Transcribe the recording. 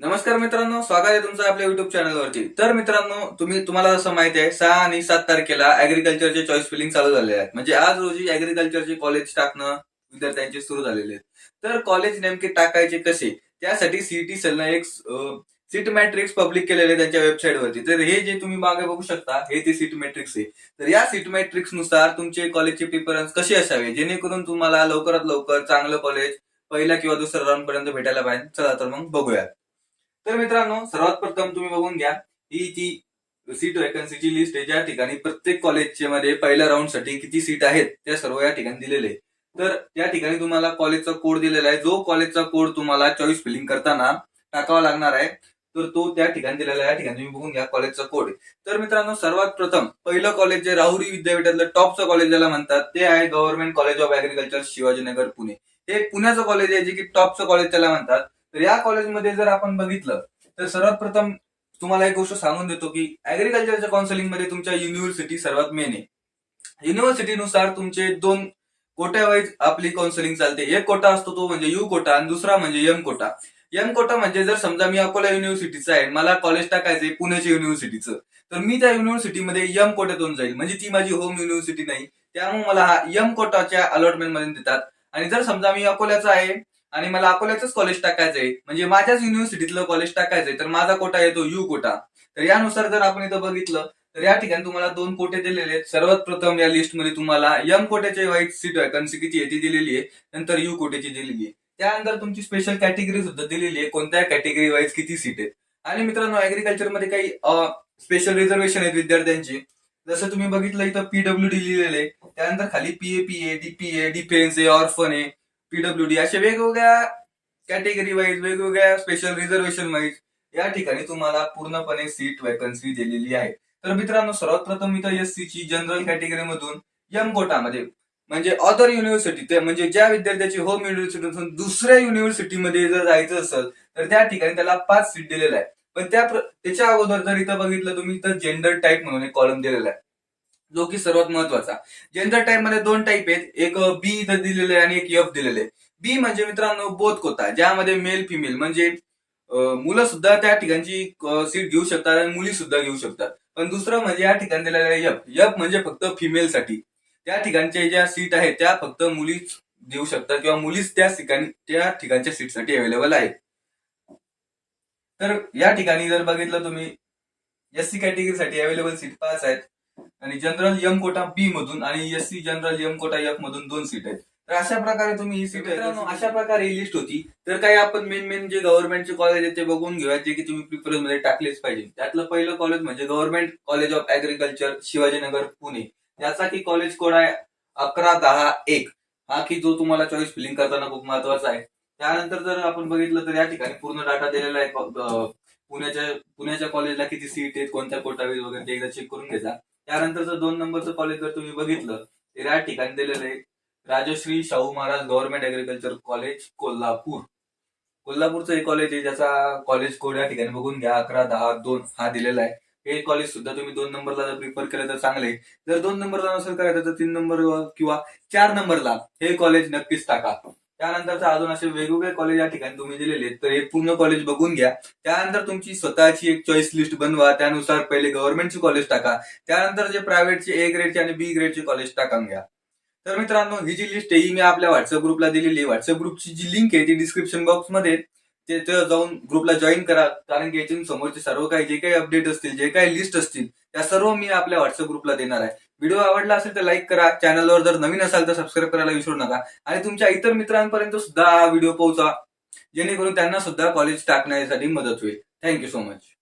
नमस्कार मित्रांनो स्वागत आहे तुमचं आपल्या युट्यूब चॅनलवरती तर मित्रांनो तुम्ही तुम्हाला जसं माहिती आहे सहा आणि सात तारखेला अॅग्रिकल्चरचे चॉईस फिलिंग चालू झाले आहेत. म्हणजे आज रोजी अॅग्रिकल्चरचे कॉलेज टाकणं विद्यार्थ्यांचे सुरू झालेले आहेत. तर कॉलेज नेमके टाकायचे कसे? त्यासाठी सीईटी सेलनं एक सीट मॅट्रिक्स पब्लिक केलेले त्यांच्या वेबसाईटवरती तर हे जे तुम्ही मागे बघू शकता हे ते सीट मॅट्रिक्स आहे. तर या सीट मॅट्रिक्सनुसार तुमचे कॉलेजचे प्रिफरन्स कसे असावे? जेणेकरून तुम्हाला लवकरात लवकर चांगलं कॉलेज पहिल्या किंवा दुसऱ्या राऊंड पर्यंत भेटायला पाहिजे. चला तर मग बघूया तर मित्रांनो सर्वात प्रथम तुम्ही बघून घ्या ही ती सीट वॅकन्सीची लिस्ट आहे ज्या ठिकाणी प्रत्येक कॉलेजच्या मध्ये पहिल्या राऊंडसाठी किती सीट आहेत त्या सर्व या ठिकाणी दिलेले आहे. तर त्या ठिकाणी तुम्हाला कॉलेजचा कोड दिलेला आहे. जो कॉलेजचा कोड तुम्हाला चॉईस फिलिंग करताना टाकावा लागणार आहे तर तो त्या ठिकाणी दिलेला आहे. या ठिकाणी तुम्ही बघून घ्या कॉलेजचा कोड तर मित्रांनो सर्वात प्रथम पहिलं कॉलेज जे राहुरी विद्यापीठातलं टॉपचं कॉलेज ज्याला म्हणतात ते आहे government college of agriculture Shivajinagar Pune. हे पुण्याचं कॉलेज आहे जे की टॉपचं कॉलेज त्याला म्हणतात. तर या कॉलेजमध्ये जर आपण बघितलं तर सर्वात प्रथम तुम्हाला एक गोष्ट सांगून देतो की अॅग्रिकल्चरच्या काउन्सिलिंगमध्ये तुमच्या युनिव्हर्सिटी सर्वात मेन आहे. युनिव्हर्सिटीनुसार तुमचे दोन कोट्यावाईज आपली काउन्सिलिंग चालते. एक कोटा असतो तो म्हणजे यू कोटा आणि दुसरा म्हणजे एम कोटा. एम कोटा म्हणजे जर समजा मी अकोला युनिव्हर्सिटीचा आहे मला कॉलेज टाकायचंय पुण्याच्या युनिव्हर्सिटीचं तर मी त्या युनिव्हर्सिटीमध्ये एम कोट्यातून जाईल. म्हणजे ती माझी होम युनिव्हर्सिटी नाही. त्यामुळे मला हा एम कोटाच्या अलॉटमेंटमध्ये देतात. आणि जर समजा मी अकोल्याचा आहे आणि मला अकोल्याचंच कॉलेज टाकायचंय. म्हणजे माझ्याच युनिव्हर्सिटीतलं कॉलेज टाकायचंय. तर माझा कोटा येतो यू कोटा तर यानुसार जर आपण इथं बघितलं तर या ठिकाणी तुम्हाला दोन कोटे दिलेले आहेत. सर्वात प्रथम या लिस्टमध्ये तुम्हाला एम कोट्याची व्हाईट सीट वॅकन्सी किती आहे ती दिलेली आहे. नंतर यू कोट्याची दिलेली आहे. त्यानंतर तुमची स्पेशल कॅटेगरी सुद्धा दिलेली आहे. कोणत्या कॅटेगरी वाईज किती सीट आहेत? आणि मित्रांनो अॅग्रिकल्चरमध्ये काही स्पेशल रिझर्वेशन आहेत विद्यार्थ्यांची. जसं तुम्ही बघितलं इथं पीडब्ल्यू डी लिहिलेलं आहे. त्यानंतर खाली PAP D P A defence आहे ऑर्फन आहे पीडब्ल्यू डी अशा वेगवेगळ्या कॅटेगरी वाईज वेगवेगळ्या स्पेशल रिझर्वेशन वाईज या ठिकाणी तुम्हाला पूर्णपणे सीट वॅकन्सी दिलेली आहे. तर मित्रांनो सर्वात प्रथम इथं एस ची जनरल कॅटेगरी मधून एम कोटामध्ये म्हणजे अदर युनिव्हर्सिटी ते म्हणजे ज्या विद्यार्थ्याची होम युनिव्हर्सिटी दुसऱ्या युनिव्हर्सिटीमध्ये जर जायचं असेल तर त्या ठिकाणी त्याला पाच सीट दिलेलं आहे पण त्या त्याच्या अगोदर जर इथं बघितलं तुम्ही इथं जेंडर टाईप म्हणून एक कॉलम दिलेला आहे. जो की सर्वात महत्त्वाचा. जेंडर टाईपमध्ये दोन टाईप आहेत. एक बी इथं दिलेले आणि एक एफ दिलेले बी म्हणजे मित्रांनो बोध कोता ज्यामध्ये मेल फिमेल म्हणजे मुलं सुद्धा त्या ठिकाणची सीट घेऊ शकतात आणि मुली सुद्धा घेऊ शकतात. पण दुसरं म्हणजे या ठिकाणी दिलेलं यफ यफ म्हणजे फक्त फिमेल साठी. त्या ठिकाणच्या ज्या सीट आहेत त्या फक्त मुलीच देऊ शकतात किंवा मुलीच त्या ठिकाणी त्या ठिकाणच्या सीटसाठी अवेलेबल आहेत तर या ठिकाणी जर बघितलं तुम्ही एस सी कॅटेगरीसाठी अवेलेबल सीट पाच आहेत. आणि जनरल यम कोटा बी मधून आणि S C general M quota F मधून दोन सीट आहेत. तर अशा प्रकारे तुम्ही ही सीट अशा प्रकारे ही लिस्ट होती. तर काही आपण मेन मेन जे गव्हर्नमेंटचे कॉलेज आहेत ते बघून घेऊया जे की तुम्ही प्रिफरन्समध्ये टाकलेच पाहिजे. त्यातलं पहिलं कॉलेज म्हणजे government college of agriculture Shivajinagar Pune. याचा की कॉलेज कोड आहे अकरा दहा एक. हा की जो तुम्हाला चॉईस फिलिंग करताना खूप महत्त्वाचा आहे. त्यानंतर जर आपण बघितलं तर या ठिकाणी पूर्ण डाटा दिलेला आहे. पुण्याच्या पुण्याच्या कॉलेजला किती सीट आहेत कोणत्या कोटावीज वगैरे ते एकदा चेक करून घ्यायचा त्यानंतर जर दोन नंबरचं कॉलेज जर तुम्ही बघितलं तर या ठिकाणी दिलेलं आहे. Rajarshi Shahu Maharaj government agriculture college Kolhapur. कोल्हापूरचं हे कॉलेज आहे ज्याचा कॉलेज कोड या ठिकाणी बघून घ्या अकरा दहा दोन हा दिलेला आहे. हे कॉलेज सुद्धा तुम्ही दोन नंबरला जर प्रिफर केलं तर चांगले जर दोन नंबरला नसेल करायचं तर तीन नंबर किंवा चार नंबरला हे कॉलेज नक्कीच टाका. त्यानंतर अजून असे वेगवेगळे कॉलेज या ठिकाणी तुम्ही दिलेले आहेत. तर हे पूर्ण कॉलेज बघून घ्या. त्यानंतर तुमची स्वतःची एक चॉईस लिस्ट बनवा. त्यानुसार पहिले गव्हर्नमेंटची कॉलेज टाका. त्यानंतर जे प्रायव्हेटचे ए ग्रेडचे आणि बी ग्रेडचे कॉलेज टाकून घ्या. तर मित्रांनो ही जी लिस्ट आहे ही मी आपल्या व्हॉट्सअप ग्रुपला दिलेली आहे. व्हॉट्सअप ग्रुपची जी लिंक आहे ती डिस्क्रिप्शन बॉक्समध्ये जाऊन ग्रुपला जॉईन करा. कारण की यातून समोरचे सर्व काही जे काही अपडेट असतील जे काही लिस्ट असतील त्या सर्व मी आपल्या व्हॉट्सअप ग्रुपला देणार आहे. व्हिडिओ आवडला असेल तर लाईक करा. चॅनलवर जर नवीन असाल तर सबस्क्राईब करायला विसरू नका. आणि तुमच्या इतर मित्रांपर्यंत सुद्धा हा व्हिडिओ पोहोचा. जेणेकरून त्यांना सुद्धा कॉलेज टाकण्यासाठी मदत होईल. Thank you so much